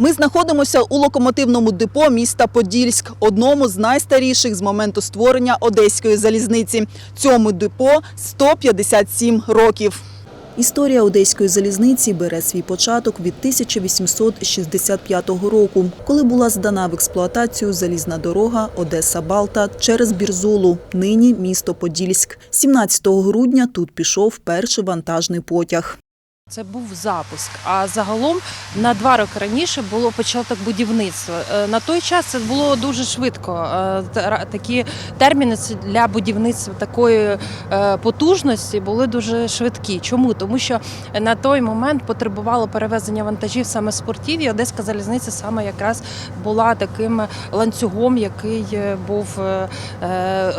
Ми знаходимося у локомотивному депо міста Подільськ, одному з найстаріших з моменту створення Одеської залізниці. Цьому депо 157 років. Історія Одеської залізниці бере свій початок від 1865 року, коли була здана в експлуатацію залізна дорога Одеса-Балта через Бірзулу, нині місто Подільськ. 17 грудня тут пішов перший вантажний потяг. Це був запуск. А загалом на два роки раніше було початок будівництва. Е, На той час це було дуже швидко. Е, Такі терміни для будівництва такої е, потужності були дуже швидкі. Чому? Тому що на той момент потребувало перевезення вантажів саме з портів, і Одеська залізниця саме якраз була таким ланцюгом, який був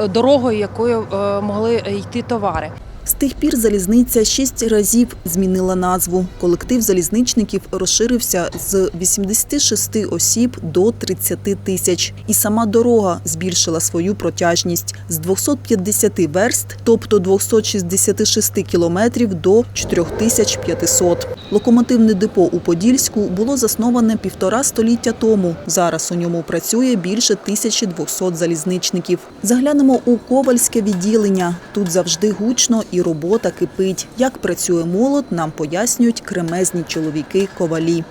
дорогою, якою могли йти товари. Тих пір залізниця шість разів змінила назву. Колектив залізничників розширився з 86 осіб до 30 тисяч. І сама дорога збільшила свою протяжність з 250 верст, тобто 266 кілометрів до 4500. Локомотивне депо у Подільську було засноване півтора століття тому. Зараз у ньому працює більше 1200 залізничників. Заглянемо у ковальське відділення. Тут завжди гучно і робота кипить. Як працює молот, нам пояснюють кремезні чоловіки-ковалі.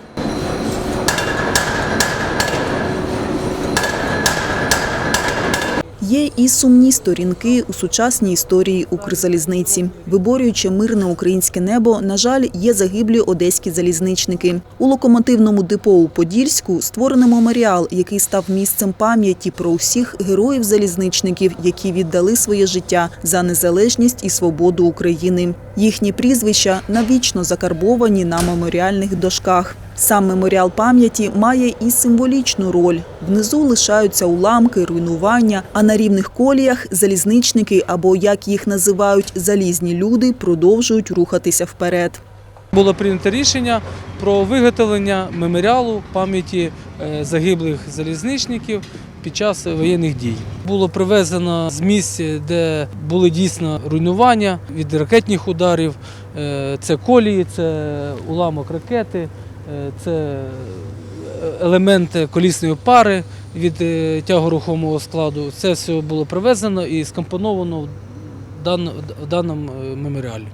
Є і сумні сторінки у сучасній історії Укрзалізниці. Виборюючи мирне українське небо, на жаль, є загиблі одеські залізничники. У локомотивному депо у Подільську створений меморіал, який став місцем пам'яті про усіх героїв-залізничників, які віддали своє життя за незалежність і свободу України. Їхні прізвища навічно закарбовані на меморіальних дошках. Сам меморіал пам'яті має і символічну роль. Внизу лишаються уламки, руйнування, а на рівних коліях залізничники або як їх називають залізні люди продовжують рухатися вперед. Було прийнято рішення про виготовлення меморіалу пам'яті е, загиблих залізничників під час воєнних дій. Було привезено з місць, де були дійсно руйнування від ракетних ударів. Е, Це колії, це уламок ракети, це елементи колісної пари від е, тягорухомого складу. Це все було привезено і скомпоновано в даному е, меморіалі.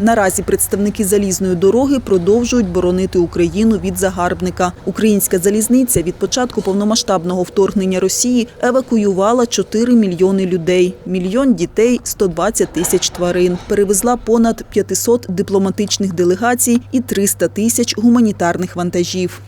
Наразі представники залізної дороги продовжують боронити Україну від загарбника. Українська залізниця від початку повномасштабного вторгнення Росії евакуювала 4 мільйони людей, мільйон дітей, 120 тисяч тварин. Перевезла понад 500 дипломатичних делегацій і 300 тисяч гуманітарних вантажів.